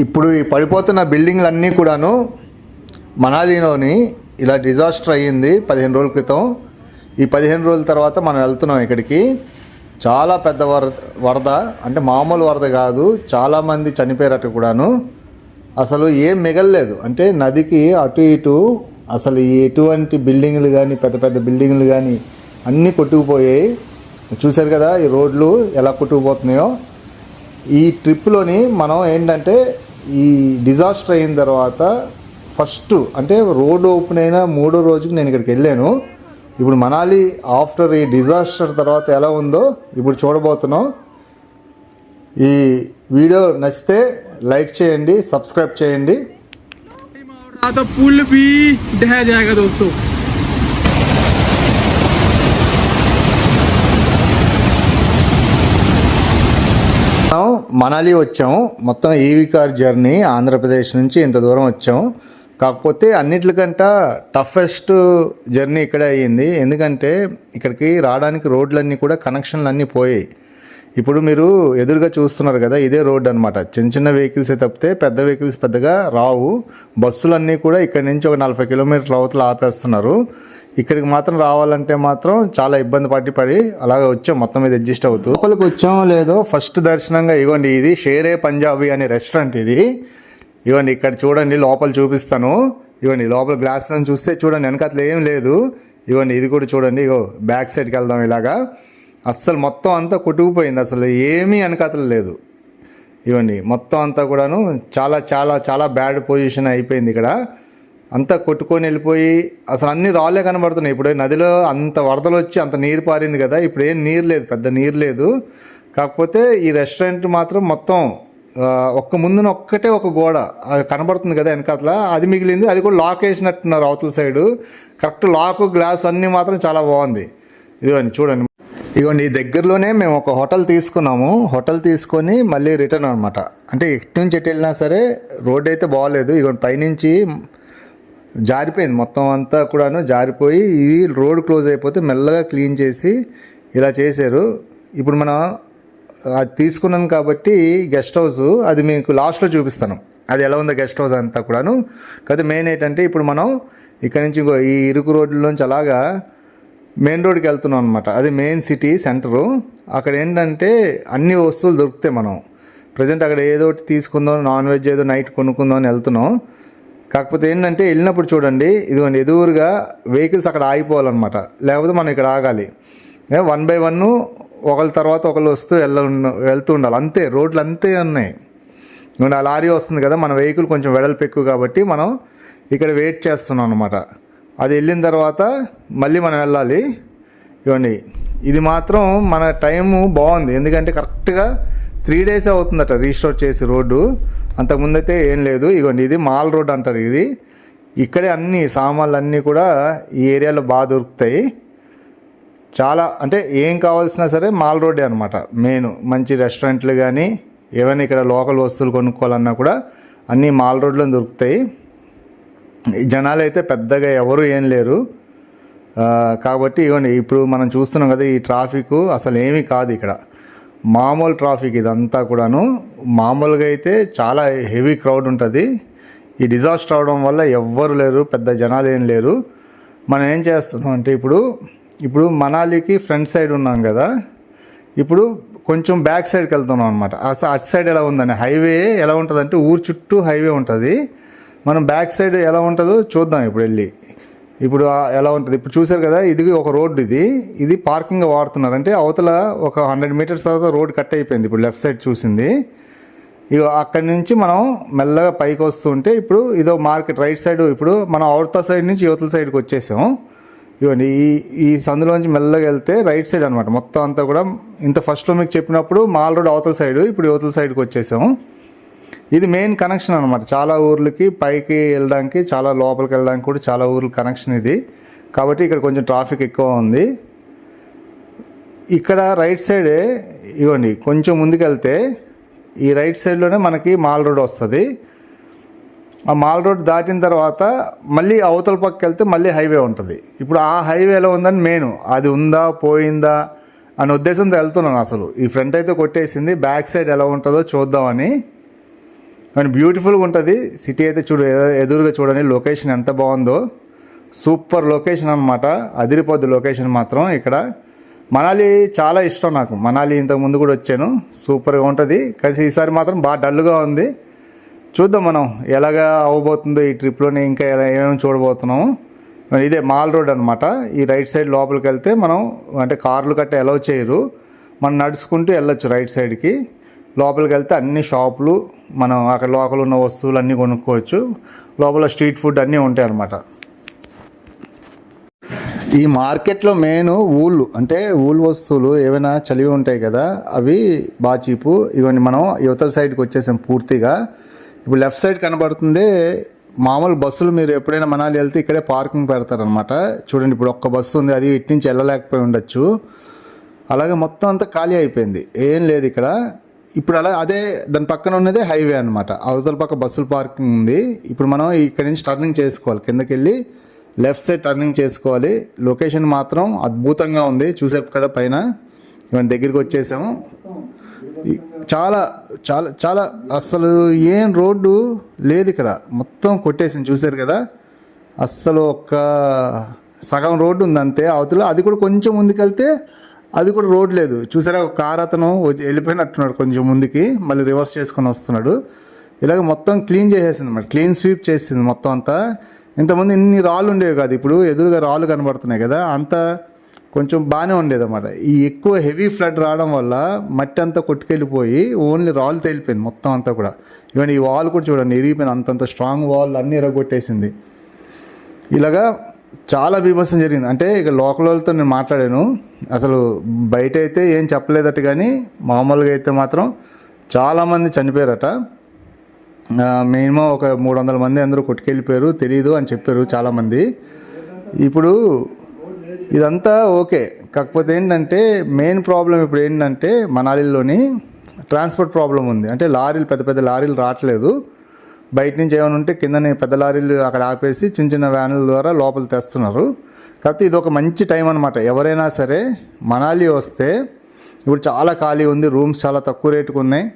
ఇప్పుడు ఈ పడిపోతున్న బిల్డింగ్లన్నీ కూడాను మనాలిలోని ఇలా డిజాస్టర్ అయ్యింది పదిహేను రోజుల క్రితం. ఈ పదిహేను రోజుల తర్వాత మనం వెళ్తున్నాం ఇక్కడికి. చాలా పెద్ద వర వరద అంటే మామూలు వరద కాదు చాలామంది చనిపోయారట కూడాను. అసలు ఏం మిగలలేదు. అంటే నదికి అటు ఇటు అసలు ఎటువంటి బిల్డింగ్లు కానీ పెద్ద పెద్ద బిల్డింగ్లు కానీ అన్నీ కొట్టుకుపోయాయి. చూశారు కదా ఈ రోడ్లు ఎలా కొట్టుకుపోతున్నాయో. ఈ ట్రిప్లోని మనం ఏంటంటే ఈ డిజాస్టర్ అయిన తర్వాత ఫస్ట్ అంటే రోడ్ ఓపెన్ అయిన మూడో రోజుకి నేను ఇక్కడికి వెళ్ళాను ఇప్పుడు మనాలి ఆఫ్టర్ ఈ డిజాస్టర్ తర్వాత ఎలా ఉందో ఇప్పుడు చూడబోతున్నాం ఈ వీడియో నచ్చితే లైక్ చేయండి సబ్స్క్రైబ్ చేయండి रहा तो पुल भी ढह जाएगा दोस्तों మనం మనాలి వచ్చాం. మొత్తం ఈవీ కార్ జర్నీ ఆంధ్రప్రదేశ్ నుంచి ఇంత దూరం వచ్చాం. కాకపోతే అన్నిటికంట టఫెస్ట్ జర్నీ ఇక్కడే అయ్యింది. ఎందుకంటే ఇక్కడికి రావడానికి రోడ్లన్నీ కూడా కనెక్షన్లు అన్నీ పోయాయి. ఇప్పుడు మీరు ఎదురుగా చూస్తున్నారు కదా ఇదే రోడ్ అనమాట చిన్న చిన్న వెహికల్సే తప్పితే పెద్ద వెహికల్స్ పెద్దగా రావు. బస్సులన్నీ కూడా ఇక్కడి నుంచి ఒక నలభై కిలోమీటర్ల అవతల ఆపేస్తున్నారు. ఇక్కడికి మాత్రం రావాలంటే మాత్రం చాలా ఇబ్బంది పట్టి పడి అలాగే వచ్చాం మొత్తం మీద అడ్జస్ట్ అవుతూ లోపలికి వచ్చామో లేదో ఫస్ట్ దర్శనంగా ఇవ్వండి ఇది షేరే పంజాబీ అనే రెస్టారెంట్ ఇది. ఇవ్వండి ఇక్కడ చూడండి లోపల చూపిస్తాను. ఇవ్వండి లోపల గ్లాస్లో చూస్తే చూడండి వెనకట్ల ఏం లేదు. ఇవ్వండి ఇది కూడా చూడండి ఇగో బ్యాక్ సైడ్కి వెళ్దాం ఇలాగా. అస్సలు మొత్తం అంతా కొట్టుకుపోయింది అసలు ఏమీ వెనకతలు లేదు. ఇవ్వండి మొత్తం అంతా కూడాను చాలా చాలా చాలా బ్యాడ్ పొజిషన్ అయిపోయింది ఇక్కడ. అంతా కొట్టుకొని వెళ్ళిపోయి అసలు అన్ని రాళ్ళే కనబడుతున్నాయి. ఇప్పుడు నదిలో అంత వరదలు వచ్చి అంత నీరు పారింది కదా ఇప్పుడు ఏం నీరు లేదు పెద్ద నీరు లేదు. కాకపోతే ఈ రెస్టారెంట్ మాత్రం మొత్తం ఒక్క ముందున ఒక్కటే ఒక గోడ అది కనబడుతుంది కదా వెనకాతల. అది మిగిలింది అది కూడా లాక్ వేసినట్టున్నారు అవతల సైడు కరెక్ట్ లాక్ గ్లాస్ అన్నీ మాత్రం చాలా బాగుంది. ఇదిగోండి చూడండి. ఇదిగోండి ఈ దగ్గరలోనే మేము ఒక హోటల్ తీసుకున్నాము. హోటల్ తీసుకొని మళ్ళీ రిటర్న్ అనమాట అంటే ఎటు నుంచి ఎటు వెళ్ళినా సరే రోడ్ అయితే బాగాలేదు ఇదిగోండి పైనుంచి జారిపోయింది. మొత్తం అంతా కూడాను జారిపోయి ఇది రోడ్ క్లోజ్ అయిపోతే మెల్లగా క్లీన్ చేసి ఇలా చేశారు. ఇప్పుడు మనం అది తీసుకున్నాను కాబట్టి గెస్ట్ హౌస్ అది మీకు లాస్ట్లో చూపిస్తాను. అది ఎలా ఉందో గెస్ట్ హౌస్ అంతా కూడాను. కాకపోతే మెయిన్ ఏంటంటే ఇప్పుడు మనం ఇక్కడ నుంచి ఇంకో ఈ ఇరుకు రోడ్లలోంచి అలాగా మెయిన్ రోడ్కి వెళ్తున్నాం అనమాట అది మెయిన్ సిటీ సెంటరు. అక్కడ ఏంటంటే అన్ని వస్తువులు దొరుకుతాయి మనం. ప్రజెంట్ అక్కడ ఏదో ఒకటి తీసుకుందాం నాన్ వెజ్ ఏదో నైట్ కొనుక్కుందాం అని వెళ్తున్నాం. కాకపోతే ఏంటంటే వెళ్ళినప్పుడు చూడండి ఇదిగోండి ఎదురుగా వెహికల్స్ అక్కడ ఆగిపోవాలన్నమాట. లేకపోతే మనం ఇక్కడ ఆగాలి. వన్ బై వన్ ఒకళ్ళ తర్వాత ఒకళ్ళు వస్తూ వెళ్ళ వెళ్తూ ఉండాలి. అంతే రోడ్లు అంతే ఉన్నాయి. ఇదిగోండి ఆ లారీ వస్తుంది కదా మన వెహికల్ కొంచెం వెడల్పు ఎక్కువ కాబట్టి మనం ఇక్కడ వెయిట్ చేస్తున్నాం అనమాట అది వెళ్ళిన తర్వాత మళ్ళీ మనం వెళ్ళాలి. ఇవ్వండి ఇది మాత్రం మన టైము బాగుంది. ఎందుకంటే కరెక్ట్గా త్రీ డేస్ అవుతుందట రీస్టోర్ చేసి రోడ్డు. అంతకుముందు అయితే ఏం లేదు. ఇగోండి ఇది మాల్ రోడ్ అంటారు ఇది. ఇక్కడే అన్ని సామాన్లు అన్నీ కూడా ఈ ఏరియాలో బాగా దొరుకుతాయి. చాలా అంటే ఏం కావాల్సినా సరే మాల్ రోడ్డే అనమాట మెయిన్ మంచి రెస్టారెంట్లు కానీ ఏమైనా ఇక్కడ లోకల్ వస్తువులు కొనుక్కోవాలన్నా కూడా అన్నీ మాల్ రోడ్లో దొరుకుతాయి. ఈ జనాలు అయితే పెద్దగా ఎవరు ఏం లేరు. కాబట్టి ఇవ్వండి ఇప్పుడు మనం చూస్తున్నాం కదా ఈ ట్రాఫిక్ అసలు ఏమీ కాదు ఇక్కడ. మామూలు ట్రాఫిక్ ఇదంతా కూడాను. మామూలుగా అయితే చాలా హెవీ క్రౌడ్ ఉంటుంది. ఈ డిజాస్టర్ అవడం వల్ల ఎవ్వరు లేరు పెద్ద జనాలు ఏం లేరు. మనం ఏం చేస్తున్నాం అంటే ఇప్పుడు ఇప్పుడు మనాలికి ఫ్రంట్ సైడ్ ఉన్నాం కదా. ఇప్పుడు కొంచెం బ్యాక్ సైడ్కి వెళ్తున్నాం అనమాట అసలు అటు సైడ్ ఎలా ఉందని హైవే ఎలా ఉంటుందంటే ఊరు చుట్టూ హైవే ఉంటుంది. మనం బ్యాక్ సైడ్ ఎలా ఉంటుందో చూద్దాం ఇప్పుడు వెళ్ళి. ఇప్పుడు ఎలా ఉంటుంది? ఇప్పుడు చూశారు కదా ఇది ఒక రోడ్డు ఇది. ఇది పార్కింగ్ వాడుతున్నారు. అంటే అవతల ఒక హండ్రెడ్ మీటర్స్ తర్వాత రోడ్ కట్ అయిపోయింది. ఇప్పుడు లెఫ్ట్ సైడ్ చూసింది. ఇక అక్కడి నుంచి మనం మెల్లగా పైకి వస్తుంటే ఇప్పుడు ఇదో మార్కెట్ రైట్ సైడ్ ఇప్పుడు మనం అవతల సైడ్ నుంచి యువతల సైడ్కి వచ్చేసాం ఇవ్వండి ఈ ఈ సందులోంచి మెల్లగా వెళ్తే రైట్ సైడ్ అనమాట మొత్తం అంతా కూడా ఇంత ఫస్ట్లో మీకు చెప్పినప్పుడు మాల్ రోడ్ అవతల సైడ్ ఇప్పుడు యువతల సైడ్కి వచ్చేసాం ఇది మెయిన్ కనెక్షన్ అనమాట చాలా ఊర్లకి పైకి వెళ్ళడానికి చాలా లోపలికి వెళ్ళడానికి కూడా చాలా ఊర్ల కనెక్షన్ ఇది. కాబట్టి ఇక్కడ కొంచెం ట్రాఫిక్ ఎక్కువ ఉంది. ఇక్కడ రైట్ సైడే ఇవ్వండి కొంచెం ముందుకెళ్తే ఈ రైట్ సైడ్లోనే మనకి మాల్ రోడ్ వస్తుంది. ఆ మాల్ రోడ్ దాటిన తర్వాత మళ్ళీ అవతల పక్క వెళ్తే మళ్ళీ హైవే ఉంటుంది. ఇప్పుడు ఆ హైవే ఎలా ఉందని మెయిన్ అది ఉందా పోయిందా అనే ఉద్దేశంతో వెళ్తున్నాను అసలు. ఈ ఫ్రంట్ అయితే కొట్టేసింది బ్యాక్ సైడ్ ఎలా ఉంటుందో చూద్దామని. అండ్ బ్యూటిఫుల్గా ఉంటుంది. సిటీ అయితే చూడు ఎదురుగా చూడండి లొకేషన్ ఎంత బాగుందో. సూపర్ లొకేషన్ అనమాట అదిరిపోద్ది లొకేషన్ మాత్రం ఇక్కడ. మనాలి చాలా ఇష్టం నాకు. మనాలి ఇంతకు ముందు కూడా వచ్చాను. సూపర్గా ఉంటుంది. కానీ ఈసారి మాత్రం బాగా డల్గా ఉంది. చూద్దాం మనం ఎలాగా అవ్వబోతుందో ఈ ట్రిప్లోనే ఇంకా ఎలా ఏమేమి చూడబోతున్నాము. ఇదే మాల్ రోడ్ అనమాట ఈ రైట్ సైడ్ లోపలికి వెళ్తే మనం అంటే కార్లు కట్ట అలౌ చేయరు. మనం నడుచుకుంటూ వెళ్ళొచ్చు రైట్ సైడ్కి. లోపలికి వెళ్తే అన్ని షాపులు మనం అక్కడ లోపల ఉన్న వస్తువులు అన్నీ కొనుక్కోవచ్చు. లోపల స్ట్రీట్ ఫుడ్ అన్నీ ఉంటాయి అన్నమాట ఈ మార్కెట్లో మెయిన్ ఊళ్ళు అంటే ఊళ్ళు వస్తువులు ఏమైనా చలివి ఉంటాయి కదా అవి బాగా చీపు. ఇవన్నీ మనం యువతల సైడ్కి వచ్చేసాం పూర్తిగా. ఇప్పుడు లెఫ్ట్ సైడ్ కనబడుతుంది మామూలు బస్సులు మీరు ఎప్పుడైనా మనాలి వెళ్తే ఇక్కడే పార్కింగ్ పెడతారనమాట చూడండి ఇప్పుడు ఒక్క బస్సు ఉంది అది ఇటు నుంచి వెళ్ళలేకపోయి ఉండొచ్చు. అలాగే మొత్తం అంతా ఖాళీ అయిపోయింది. ఏం లేదు ఇక్కడ. ఇప్పుడు అలా అదే దాని పక్కన ఉన్నదే హైవే అనమాట అవతల పక్క బస్సులు పార్కింగ్ ఉంది. ఇప్పుడు మనం ఇక్కడ నుంచి టర్నింగ్ చేసుకోవాలి. కిందకి వెళ్ళి లెఫ్ట్ సైడ్ టర్నింగ్ చేసుకోవాలి. లొకేషన్ మాత్రం అద్భుతంగా ఉంది. చూసారు కదా పైన. ఇవన్నీ దగ్గరికి వచ్చేసాము. చాలా చాలా చాలా అస్సలు ఏం రోడ్డు లేదు ఇక్కడ. మొత్తం కొట్టేసింది. చూసారు కదా? అస్సలు ఒక్క సగం రోడ్డు ఉంది అంతే అవతల అది కూడా కొంచెం ముందుకెళ్తే అది కూడా రోడ్ లేదు. చూసారా ఒక కార్ అతను వెళ్ళిపోయినట్టున్నాడు కొంచెం ముందుకి మళ్ళీ రివర్స్ చేసుకొని వస్తున్నాడు. ఇలాగ మొత్తం క్లీన్ చేసేసింది మరి క్లీన్ స్వీప్ చేసింది మొత్తం అంతా. ఇంతకుముందు ఇన్ని రాళ్ళు ఉండేవి కాదు ఇప్పుడు ఎదురుగా రాళ్ళు కనబడుతున్నాయి కదా అంత కొంచెం బాగానే ఉండేది అనమాట ఈ ఎక్కువ హెవీ ఫ్లడ్ రావడం వల్ల మట్టి అంతా కొట్టుకెళ్ళిపోయి ఓన్లీ రాళ్ళు తేలిపోయింది మొత్తం అంతా కూడా. ఈవెన్ ఈ వాల్ కూడా చూడండి ఇరిగిపోయింది అంతంత స్ట్రాంగ్ వాల్ అన్నీ ఎరగొట్టేసింది. ఇలాగా చాలా బీభత్సం జరిగింది. అంటే ఇక లోకల్ వాళ్ళతో నేను మాట్లాడాను. అసలు బయట అయితే ఏం చెప్పలేదట కానీ మామూలుగా అయితే మాత్రం చాలామంది చనిపోయారట. మినిమం ఒక మూడు వందల మంది అందరూ కొట్టుకెళ్ళిపోయారు. తెలియదు అని చెప్పారు చాలామంది. ఇప్పుడు ఇదంతా ఓకే. కాకపోతే ఏంటంటే మెయిన్ ప్రాబ్లం ఇప్పుడు ఏంటంటే మనాలిలోని ట్రాన్స్పోర్ట్ ప్రాబ్లం ఉంది. అంటే లారీలు పెద్ద పెద్ద లారీలు రావట్లేదు. బయట నుంచి ఏమైనా ఉంటే కిందనే పెద్ద లారీలు అక్కడ ఆపేసి చిన్న చిన్న వ్యాన్ల ద్వారా లోపల తెస్తున్నారు. కాకపోతే ఇది ఒక మంచి టైం అనమాట ఎవరైనా సరే మనాలి వస్తే ఇప్పుడు చాలా ఖాళీ ఉంది రూమ్స్ చాలా తక్కువ రేటుకు ఉన్నాయి.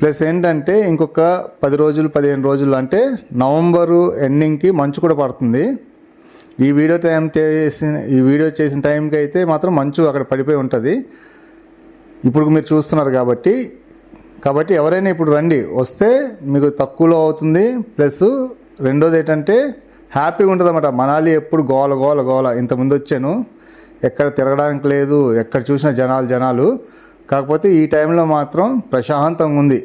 ప్లస్ ఏంటంటే ఇంకొక పది రోజులు పదిహేను రోజులు అంటే నవంబరు ఎండింగ్కి మంచు కూడా పడుతుంది. ఈ వీడియో టైం చేసిన ఈ వీడియో చేసిన టైంకి అయితే మాత్రం మంచు అక్కడ పడిపోయి ఉంటుంది. ఇప్పుడు మీరు చూస్తున్నారు కాబట్టి కాబట్టి ఎవరైనా ఇప్పుడు రండి వస్తే మీకు తక్కువలో అవుతుంది. ప్లస్ రెండోది ఏంటంటే హ్యాపీగా ఉంటుంది అన్నమాట మనాలి ఎప్పుడు గోల గోల గోల. ఇంతకుముందు వచ్చాను. ఎక్కడ తిరగడానికి లేదు ఎక్కడ చూసినా జనాలు జనాలు. కాకపోతే ఈ టైంలో మాత్రం ప్రశాంతంగా ఉంది.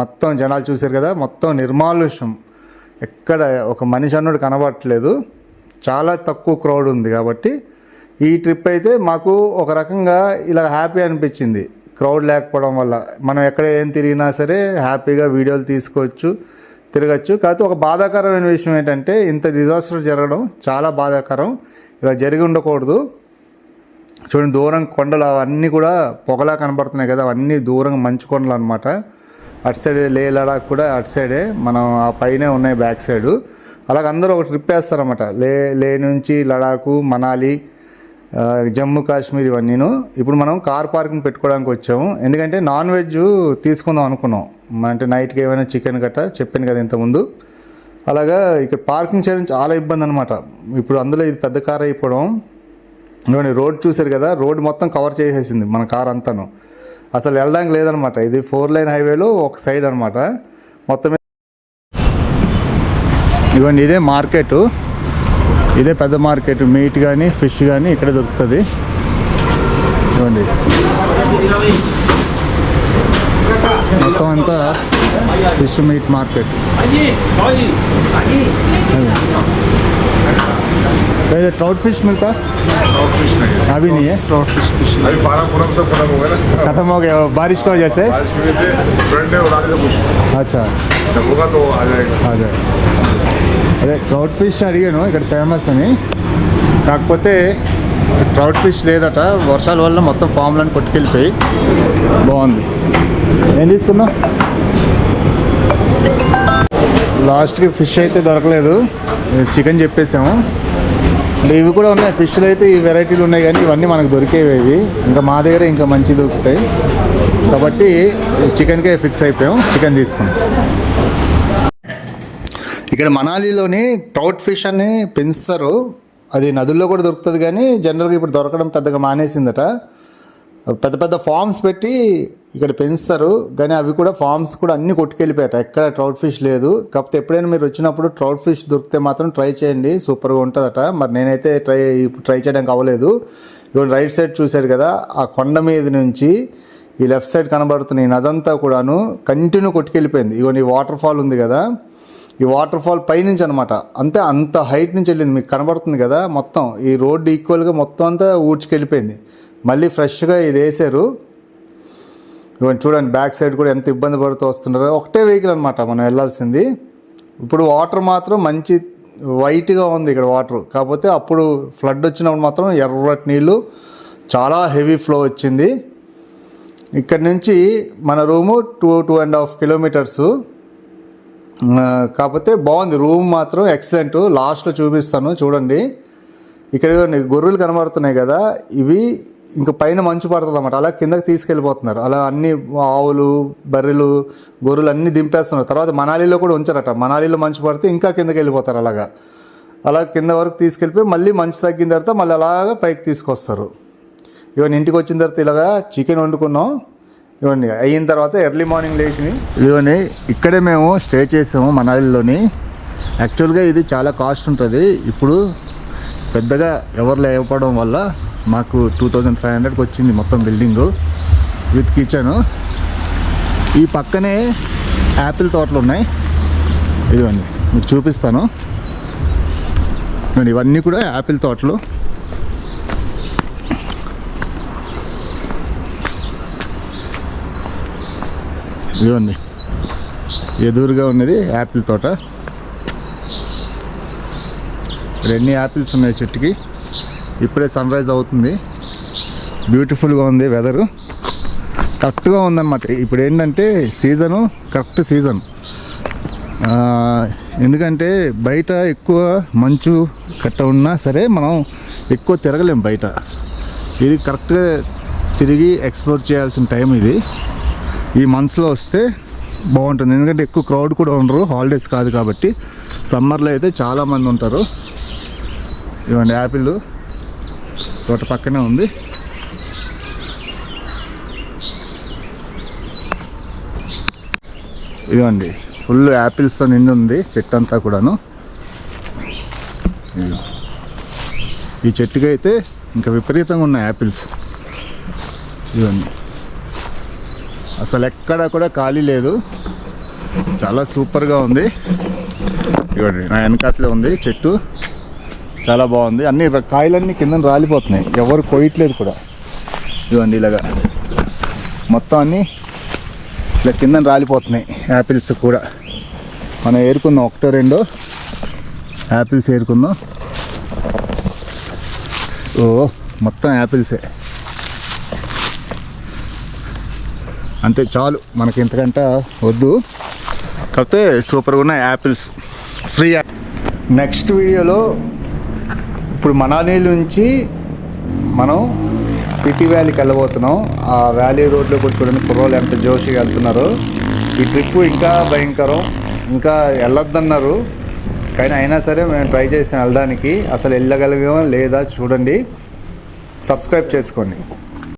మొత్తం జనాలు చూశారు కదా మొత్తం నిర్మానుష్యం. ఎక్కడ ఒక మనిషి అన్నోడు కనబడట్లేదు. చాలా తక్కువ క్రౌడ్ ఉంది కాబట్టి ఈ ట్రిప్ అయితే మాకు ఒక రకంగా ఇలా హ్యాపీ అనిపించింది. క్రౌడ్ లేకపోవడం వల్ల. మనం ఎక్కడ ఏం తిరిగినా సరే హ్యాపీగా వీడియోలు తీసుకోవచ్చు తిరగచ్చు. కాకపోతే ఒక బాధాకరమైన విషయం ఏంటంటే ఇంత డిజాస్టర్ జరగడం చాలా బాధాకరం. ఇలా జరిగి ఉండకూడదు. చూడండి దూరం కొండలు అవన్నీ కూడా పొగలా కనబడుతున్నాయి కదా అవన్నీ దూరంగా మంచు కొండలు అనమాట అటు సైడ్ లే లడాక్ కూడా అటు సైడే మనం ఆ పైనే ఉన్నాయి బ్యాక్ సైడ్. అలాగ అందరూ ఒక ట్రిప్ వేస్తారన్నమాట. లే లే నుంచి లడాకు మనాలి జమ్మూ కాశ్మీర్ ఇవన్నీను. ఇప్పుడు మనం కార్ పార్కింగ్ పెట్టుకోవడానికి వచ్చాము. ఎందుకంటే నాన్ వెజ్ తీసుకుందాం అనుకున్నాం. అంటే నైట్కి ఏమైనా చికెన్ గట్ట చెప్పాను కదా ఇంతకుముందు. అలాగా ఇక్కడ పార్కింగ్ చేయడం చాలా ఇబ్బంది అనమాట ఇప్పుడు అందులో ఇది పెద్ద కార్ అయిపోవడం. ఇదిగోండి రోడ్ చూశారు కదా రోడ్ మొత్తం కవర్ చేసేసింది మన కార్ అంతాను. అసలు వెళ్ళడానికి లేదనమాట ఇది ఫోర్ లైన్ హైవేలో ఒక సైడ్ అనమాట మొత్తం ఇవ్వండి ఇదిగోండి ఇదే మార్కెట్. ఇదే పెద్ద మార్కెట్ మీట్ కానీ ఫిష్ కానీ ఇక్కడ దొరుకుతుంది ఇదిగోండి మొత్తం అంతా ఫిష్ మీట్ మార్కెట్ वैसे ट्राउट फिश मिलता अभी नहीं है ट्राउट फिश फिश अभी बारह पूरम से खत्म हो गया ना खत्म हो गया बारिश की वजह से बारिश की वजह से फ्रंट है उड़ाने से कुछ अच्छा जब होगा तो आ जाएगा అదే అదే ట్రౌట్ ఫిష్ అడిగాను ఇక్కడ ఫేమస్ అని. కాకపోతే ట్రౌట్ ఫిష్ లేదట వర్షాల వల్ల మొత్తం ఫామ్లను కొట్టుకెళ్ళిపోయి బాగుంది. ఏం తీసుకుందాం లాస్ట్కి ఫిష్ అయితే దొరకలేదు. చికెన్ చెప్పేసాము అంటే ఇవి కూడా ఉన్నాయి ఫిష్లు అయితే ఈ వెరైటీలు ఉన్నాయి కానీ ఇవన్నీ మనకు దొరికేవి ఇవి. ఇంకా మా దగ్గర ఇంకా మంచి దొరుకుతాయి. కాబట్టి చికెన్కే ఫిక్స్ అయిపోయాం చికెన్ తీసుకున్నాం. ఇక్కడ మనాలిలోని ట్రౌట్ ఫిష్ అని పెంచుతారు అది నదుల్లో కూడా దొరుకుతుంది కానీ జనరల్గా ఇప్పుడు దొరకడం పెద్దగా మానేసిందట. పెద్ద పెద్ద ఫార్మ్స్ పెట్టి ఇక్కడ పెంచుతారు కానీ అవి కూడా ఫార్మ్స్ కూడా అన్ని కొట్టుకెళ్ళిపోయాట ఎక్కడ ట్రౌట్ ఫిష్ లేదు. కాకపోతే ఎప్పుడైనా మీరు వచ్చినప్పుడు ట్రౌట్ ఫిష్ దొరికితే మాత్రం ట్రై చేయండి. సూపర్గా ఉంటుందట. మరి నేనైతే ట్రై ట్రై చేయడానికి అవ్వలేదు. ఇప్పుడు రైట్ సైడ్ చూశారు కదా ఆ కొండ మీద నుంచి ఈ లెఫ్ట్ సైడ్ కనబడుతున్న ఈ నదంతా కూడాను కంటిన్యూ కొట్టుకెళ్ళిపోయింది. ఇగో ఈ వాటర్ ఫాల్ ఉంది కదా. ఈ వాటర్ ఫాల్ పైనుంచి అనమాట అంతే అంత హైట్ నుంచి వెళ్ళింది మీకు కనబడుతుంది కదా మొత్తం. ఈ రోడ్డు ఈక్వల్గా మొత్తం అంతా ఊడ్చుకెళ్ళిపోయింది. మళ్ళీ ఫ్రెష్గా ఇది వేసారు. ఇవన్నీ చూడండి బ్యాక్ సైడ్ కూడా ఎంత ఇబ్బంది పడుతూ వస్తున్నారో. ఒకటే వెహికల్ అనమాట మనం వెళ్ళాల్సింది. ఇప్పుడు వాటర్ మాత్రం మంచి వైట్గా ఉంది ఇక్కడ వాటర్ కాకపోతే అప్పుడు ఫ్లడ్ వచ్చినప్పుడు మాత్రం ఎర్రటి నీళ్ళు చాలా హెవీ ఫ్లో వచ్చింది. ఇక్కడ నుంచి మన room to two and half kilometres కాకపోతే బాగుంది. రూమ్ మాత్రం ఎక్సలెంట్. లాస్ట్లో చూపిస్తాను చూడండి. ఇక్కడ గొర్రెలు కనబడుతున్నాయి కదా. ఇవి ఇంకా పైన మంచు పడుతుంది అన్నమాట. అలా కిందకి తీసుకెళ్ళిపోతున్నారు. అలా అన్ని ఆవులు బర్రెలు గొర్రెలు అన్నీ దింపేస్తున్నారు. తర్వాత మనాలిలో కూడా ఉంచారట. మనాలిలో మంచు పడితే ఇంకా కిందకి వెళ్ళిపోతారు అలాగా. అలా కింద వరకు తీసుకెళ్ళిపోయి మళ్ళీ మంచు తగ్గిన తర్వాత మళ్ళీ అలాగా పైకి తీసుకొస్తారు. ఇవన్నీ ఇంటికి వచ్చిన తర్వాత ఇలాగా చికెన్ వండుకున్నాం. ఇవన్నీ అయిన తర్వాత ఎర్లీ మార్నింగ్ లేచి ఇవన్నీ ఇక్కడే మేము స్టే చేసాము మనాలిలోని. యాక్చువల్గా ఇది చాలా కాస్ట్ ఉంటుంది. ఇప్పుడు పెద్దగా ఎవరు లేకపోవడం వల్ల మాకు టూ థౌజండ్ ఫైవ్ హండ్రెడ్కి వచ్చింది మొత్తం బిల్డింగు విత్ కిచెను ఈ పక్కనే యాపిల్ తోటలు ఉన్నాయి. ఇదిగోండి మీకు చూపిస్తాను. ఇవన్నీ కూడా యాపిల్ తోటలు. ఇవ్వండి ఎదురుగా ఉన్నది యాపిల్ తోట. ఇక్కడ ఎన్ని యాపిల్స్ ఉన్నాయి చెట్టుకి? ఇప్పుడే సన్ రైజ్ అవుతుంది. బ్యూటిఫుల్గా ఉంది వెదరు. కరెక్ట్గా ఉందన్నమాట. ఇప్పుడు ఏంటంటే సీజను కరెక్ట్ సీజన్. ఎందుకంటే బయట ఎక్కువ మంచు కట్ట ఉన్నా సరే మనం ఎక్కువ తిరగలేం బయట. ఇది కరెక్ట్గా తిరిగి ఎక్స్ప్లోర్ చేయాల్సిన టైం ఇది. ఈ మంత్స్లో వస్తే బాగుంటుంది. ఎందుకంటే ఎక్కువ క్రౌడ్ కూడా ఉండరు. హాలిడేస్ కాదు కాబట్టి సమ్మర్లో అయితే చాలామంది ఉంటారు. ఇవ్వండి యాపిల్. తోట పక్కనే ఉంది. ఇవ్వండి. ఫుల్ యాపిల్స్తో నిండి ఉంది చెట్టు అంతా కూడాను ఈ చెట్టుకి అయితే ఇంకా విపరీతంగా ఉన్నాయి యాపిల్స్. ఇవన్నీ అసలు ఎక్కడా కూడా ఖాళీ లేదు. చాలా సూపర్గా ఉంది. ఇవ్వండి నా వెనకాతలే ఉంది చెట్టు. చాలా బాగుంది. అన్ని కాయలన్నీ కింద రాలిపోతున్నాయి. ఎవరు కొయ్యట్లేదు కూడా. ఇవ్వండి ఇలాగా. మొత్తం అన్నీ ఇలా కింద రాలిపోతున్నాయి. యాపిల్స్ కూడా. మనం ఏరుకుందాం. ఒకటో రెండో. యాపిల్స్ ఏరుకుందాం. ఓ మొత్తం యాపిల్సే. అంతే చాలు. మనకి ఇంతకంటే వద్దు. కాకపోతే సూపర్గా ఉన్న యాపిల్స్ ఫ్రీ నెక్స్ట్ వీడియోలో ఇప్పుడు మనాలి నుంచి మనం స్పితి వ్యాలీకి వెళ్ళబోతున్నాం. ఆ వ్యాలీ రోడ్లో కూడా చూడండి కుర్రోళ్ళు ఎంత జోషిగా వెళ్తున్నారో. ఈ ట్రిప్ ఇంకా భయంకరం. ఇంకా వెళ్ళొద్దన్నారు. కానీ అయినా సరే మేము ట్రై చేసాం వెళ్ళడానికి. అసలు వెళ్ళగలిగామో లేదా చూడండి. సబ్స్క్రైబ్ చేసుకోండి.